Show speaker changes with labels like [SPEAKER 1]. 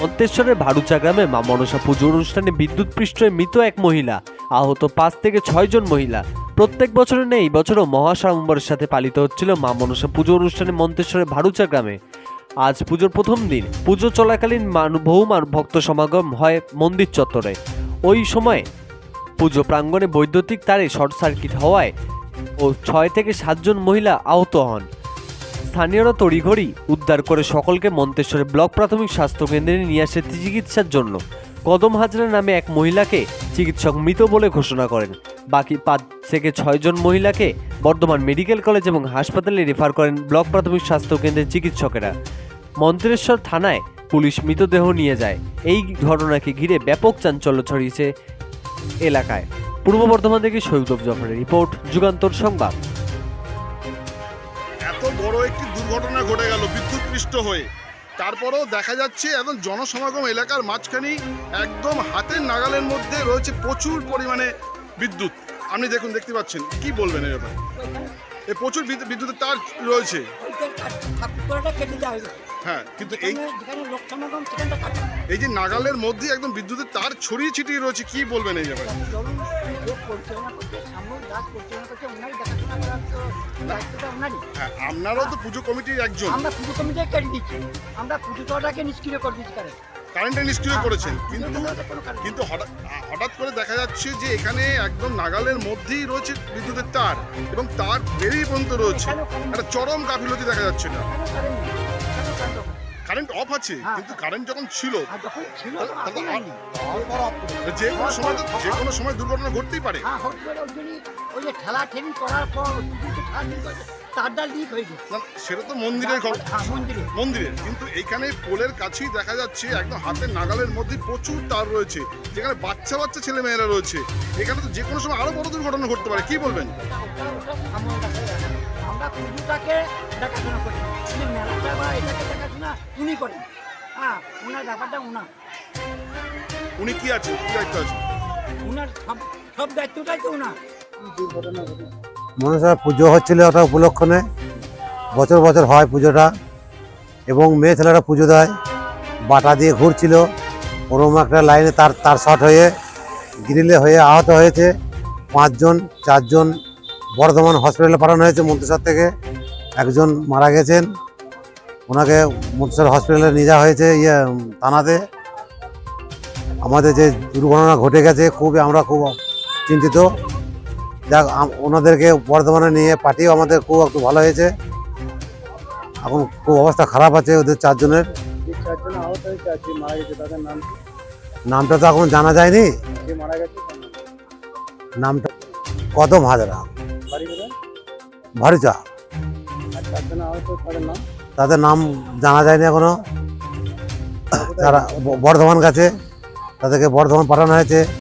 [SPEAKER 1] মন্তেশ্বরের ভারুচা গ্রামে মা মনসা পুজো অনুষ্ঠানে বিদ্যুৎ পৃষ্ঠে মৃত এক মহিলা। আহত পাঁচ থেকে ছয় জন মহিলা। প্রত্যেক বছরের নেই বছরও মহাসাড়ম্বরের সাথে পালিত হচ্ছিল মা মনসা পুজো অনুষ্ঠানে মন্তেশ্বরের ভারুচা গ্রামে। আজ পুজোর প্রথম দিন। পুজো চলাকালীন বহুমান ভক্ত সমাগম হয় মন্দির চত্বরে। ওই সময় পুজো প্রাঙ্গণে বৈদ্যুতিক তারে শর্ট সার্কিট হওয়ায় ও ছয় থেকে সাতজন মহিলা আহত হন। স্থানীয়রা তড়িঘড়ি উদ্ধার করে সকলকে মন্তেশ্বরের ব্লক প্রাথমিক স্বাস্থ্য কেন্দ্রে নিয়ে আসে চিকিৎসার জন্য। কদম হাজরা নামে এক মহিলাকে চিকিৎসক মৃত বলে ঘোষণা করেন। বাকি পাঁচ থেকে ছয়জন মহিলাকে বর্ধমান মেডিকেল কলেজ এবং হাসপাতালে রেফার করেন ব্লক প্রাথমিক স্বাস্থ্য কেন্দ্রের চিকিৎসকেরা। মন্ত্রেশ্বর থানায় পুলিশ মৃতদেহ নিয়ে যায়। এই ঘটনাকে ঘিরে ব্যাপক চাঞ্চল্য ছড়িয়েছে এলাকায়। পূর্ব বর্ধমান থেকে সৈকত জফরের রিপোর্ট, যুগান্তর সংবাদ।
[SPEAKER 2] দুর্ঘটনা ঘটে গেল বিদ্যুৎ পৃষ্ঠ হয়ে। তারপরেও দেখা যাচ্ছে একদম জনসমাগম এলাকার মাঝখানেই একদম হাতের নাগালের মধ্যে রয়েছে প্রচুর পরিমাণে বিদ্যুৎ। আপনি দেখুন দেখতে পাচ্ছেন। কি বলবেন এই ব্যাপারে? এ প্রচুর বিদ্যুতের তার রয়েছে। হ্যাঁ কিন্তু এই এই যে নাগালের মধ্যে একদম বিদ্যুতের তার ছড়িয়ে ছিটিয়ে রয়েছে কি বলবেন এই ব্যাপারে?
[SPEAKER 3] লোক পরিচালনা করছে সাময়িক গাছ পরিচালনা করছে ওনারই দেখাশোনা করার তো দায়িত্বটা ওনারই।
[SPEAKER 2] হ্যাঁ আপনারাও তো পুজো কমিটির একজন।
[SPEAKER 3] আমরা পুজো কমিটি কেটে দিচ্ছি আমরা পুজোটাকে নিষ্ক্রিয় করে দিচ্ছি কারণ
[SPEAKER 2] কারেন্টে নিষ্ক্রিয় করেছেন কিন্তু কিন্তু হঠাৎ হঠাৎ করে দেখা যাচ্ছে যে এখানে একদম নাগালের মধ্যেই রয়েছে বিদ্যুতের তার এবং তার বেরিয়ে পর্যন্ত রয়েছে। একটা চরম গাফিলতি দেখা যাচ্ছে না। কারেন্ট অফ আছে
[SPEAKER 3] হ্যাঁ।
[SPEAKER 2] কিন্তু কারেন্ট যখন ছিল
[SPEAKER 3] আর যখন ছিল তখন
[SPEAKER 2] যে কোনো সময় যে কোনো সময় দুর্ঘটনা ঘটতেই পারে
[SPEAKER 3] হ্যাঁ ওই যে ঠেলা ঠেলি করার পর করে তারটা লিক হয়ে গেছে।
[SPEAKER 2] সেটা তো মন্দিরের ঘর
[SPEAKER 3] হ্যাঁ মন্দিরে
[SPEAKER 2] মন্দিরের। কিন্তু এখানে পোলের কাছেই দেখা যাচ্ছে একদম হাতের নাগালের মধ্যে প্রচুর তার রয়েছে যেখানে বাচ্চা বাচ্চা ছেলে মেয়েরা রয়েছে। এখানে তো যে কোনো সময় আরও বড় দুর্ঘটনা ঘটতে পারে কি বলবেন।
[SPEAKER 3] আমরা পুজোটাকে দেখাশোনা করি। উনি মেলাটা বা এটাকে দেখাশোনা উনি করেন। হ্যাঁ ওনার ব্যাপারটা ওনার
[SPEAKER 2] উনি কি আছে কি দায়িত্ব আছে
[SPEAKER 3] ওনার সব সব দায়িত্বটাই তো ওনার
[SPEAKER 4] মনসা পুজো হচ্ছিল ওটা উপলক্ষণে। বছর বছর হয় পুজোটা এবং মেয়ে ছেলেরা পুজো দেয়। বাটা দিয়ে ঘুরছিল। ওরম একটা লাইনে তার তার শর্ট হয়ে গ্রিলে হয়ে আহত হয়েছে। পাঁচজন, চারজন বর্ধমান হসপিটালে পাঠানো হয়েছে মন্ত্রিসর থেকে। একজন মারা গেছেন। ওনাকে মন্ত্রিসর হসপিটালে নিয়ে যাওয়া হয়েছে ইয়ে থানাতে। আমাদের যে দুর্ঘটনা ঘটে গেছে, খুবই আমরা খুব চিন্তিত। যাক ওনাদেরকে বর্ধমানে নিয়ে পাঠিয়েও আমাদের খুব একটু ভালো হয়েছে। এখন খুব অবস্থা খারাপ আছে ওদের চারজনের? নামটা তো এখন জানা যায়নি? নামটা কদম হাজরা। ভারুচা।
[SPEAKER 5] তাদের নাম?
[SPEAKER 4] জানা যায়নি এখনও। তারা বর্ধমান কাছে তাদেরকে বর্ধমান পাঠানো হয়েছে।